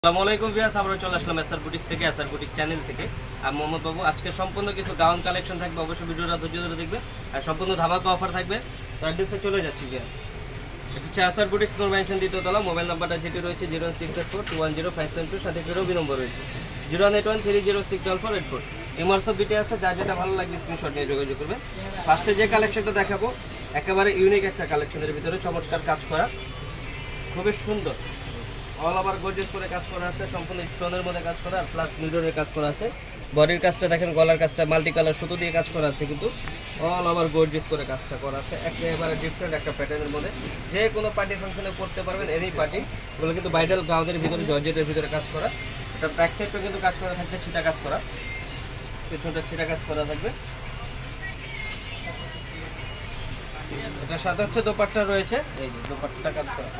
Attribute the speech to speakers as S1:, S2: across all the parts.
S1: আসসালামু আলাইকুম ভিউয়ার্স আমরা চলে আসলাম এসআর বুটিক থেকে, এসআর বুটিক চ্যানেল থেকে। আর মোহাম্মদ বাবু, আজকে সম্পূর্ণ কিছু গাউন কালেকশন থাকবে, অবশ্যই ভিডিওটা ধৈর্য ধরে দেখবে আর সম্পূর্ণ ধামাকা অফার থাকবে। তো অ্যাড্রেসে চলে যাচ্ছি ভিউয়ার্স। এটা হচ্ছে এসআর বুটিক স্টোর মেনশন দ্বিতীয় তলা মোবাইল নাম্বারটা যেটি রয়েছে zero six eight four two one zero five seven two সাথে একটি রবি নম্বর রয়েছে। Zero one eight one three zero six double four eight four WhatsApp বিটে আছে, যা যেটা ভালো লাগবে স্ক্রিনশট নিয়ে যোগাযোগ করবে ফার্স্টে যে কালেকশনটা দেখাবো, একেবারে ইউনিক একটা কালেকশনের ভিতরে চমৎকার কাজ করা। খুবই সুন্দর। অল ওভার গর্জিয়াস করে কাজ করা আছে, সম্পূর্ণ স্টোনের মধ্যে কাজ করা আর প্লাস মিররের কাজ করা আছে। বডির কাজটা দেখেন, গলার কাজটা মাল্টি কালার সুতো দিয়ে কাজ করা আছে কিন্তু। অল ওভার গর্জিয়াস করে কাজটা করা আছে, একেবারে ডিফারেন্ট একটা প্যাটার্নের মধ্যে। যে কোনো পার্টি ফাংশনে করতে পারবেন এনি পার্টি এগুলো কিন্তু বাইডাল গাউদের ভিতরে জর্জেটের ভিতরে কাজ করা। এটা ব্যাক সাইডটা কিন্তু কাজ করা থাকবে, ছিটা কাজ করা। পেছনটা ছিটা কাজ করা থাকবে। এটার সাথে হচ্ছে দোপাট্টা রয়েছে। এই যে দোপাট্টা কাজ করা।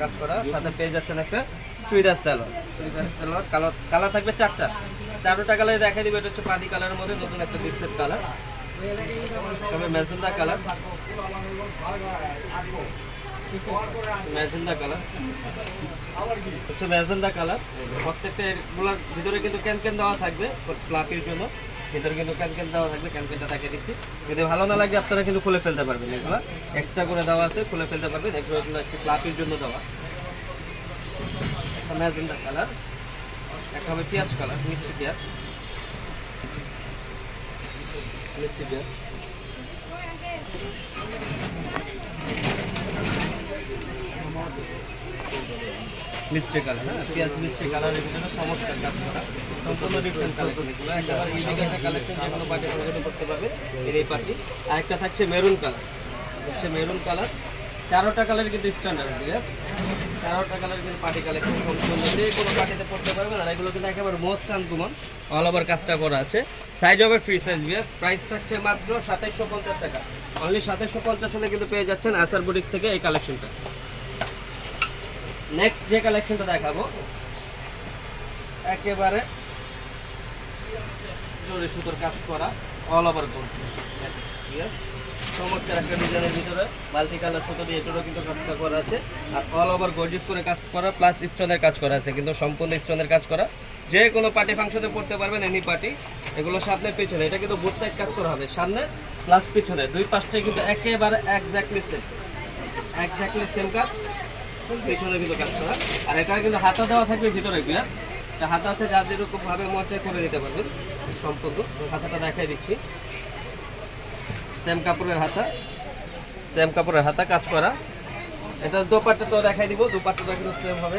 S1: কাজ করা পেয়ে একটা কালার কালার থাকবে চারটা। এটা মধ্যে নতুন একটা কালার তবে কালার কালার হচ্ছে কালার প্রত্যেকটা এগুলোর ভিতরে কিন্তু ক্যান ক্যান দেওয়া থাকবে ফ্লাপির জন্য। ভিতরে কিন্তু ক্যান ক্যান দেওয়া থাকবে ক্যান ক্যানটা তাকে দিচ্ছি। যদি ভালো না লাগে, আপনারা কিন্তু খুলে ফেলতে পারবেন এগুলো। এক্সট্রা করে দেওয়া আছে, খুলে ফেলতে পারবেন এগুলো এগুলো একটু ফ্লাপির জন্য দেওয়া। একটা ম্যাজেন্ডা কালার একটা হবে পেঁয়াজ কালার মিষ্টি পেঁয়াজ। মিষ্টি পেঁয়াজ। মিষ্টি কালার হ্যাঁ? পেঁয়াজ মিষ্টি কালারের ভিতরে চমৎকার করা। সম্পূর্ণ ডিফারেন্ট কালেকশন এগুলো। একটা কালেকশন যে কোনো পার্টি করতে পারবে এর এই পার্টি আরেকটা থাকছে মেরুন কালার হচ্ছে মেরুন কালার চারোটা কালার কিন্তু স্ট্যান্ডার্ড আছে চারোটা কালার কিন্তু পার্টি কালেকশন সম্পূর্ণ। যে কোনো পার্টিতে পড়তে পারবেন আর এগুলো কিন্তু একেবারে মোস্ট আনকমন অল ওভার কাজটা করা আছে। সাইজ হবে ফ্রি সাইজ বিয়াস প্রাইস থাকছে মাত্র সাতাইশশো পঞ্চাশ টাকা। অনলি সাতাইশশো পঞ্চাশ হলে কিন্তু পেয়ে যাচ্ছেন আসার বুটিক্স থেকে এই কালেকশনটা নেক্সট যে কালেকশনটা দেখাবো, একেবারে জোরে সুতোর কাজ করা অল ওভার গোল্ড চমৎকার একটা ডিজাইনের ভিতরে মাল্টি কালার সুতো দিয়ে এটারও কিন্তু কাজটা করা আছে। আর অল ওভার গর্জিস করে কাজ করা প্লাস স্টোনের কাজ করা আছে। কিন্তু সম্পূর্ণ স্টোনের কাজ করা। যে কোনো পার্টি ফাংশনে পড়তে পারবেন এনি পার্টি এগুলো সামনে, পিছনে। এটা কিন্তু বুথ সাইড কাজ করা হবে। সামনে প্লাস পিছনে। দুই পাশটাই কিন্তু একেবারে একজাক্টলি সেম একজাক্টলি সেম কাজ। পিছনে কিন্তু কাজ করা। আর কিন্তু হাতা দেওয়া থাকবে ভিতরে, বিয়াস। হাতা আছে করে দিতে পারবেন সম্পূর্ণ। হাতাটা দেখাই দিচ্ছি। সেম কাপড়ের হাতা, সেম কাপড়ের হাতা কাজ করা। এটা দোপাট্টা তো দেখাই দিব, দোপাট্টাটা কিন্তু সেম হবে।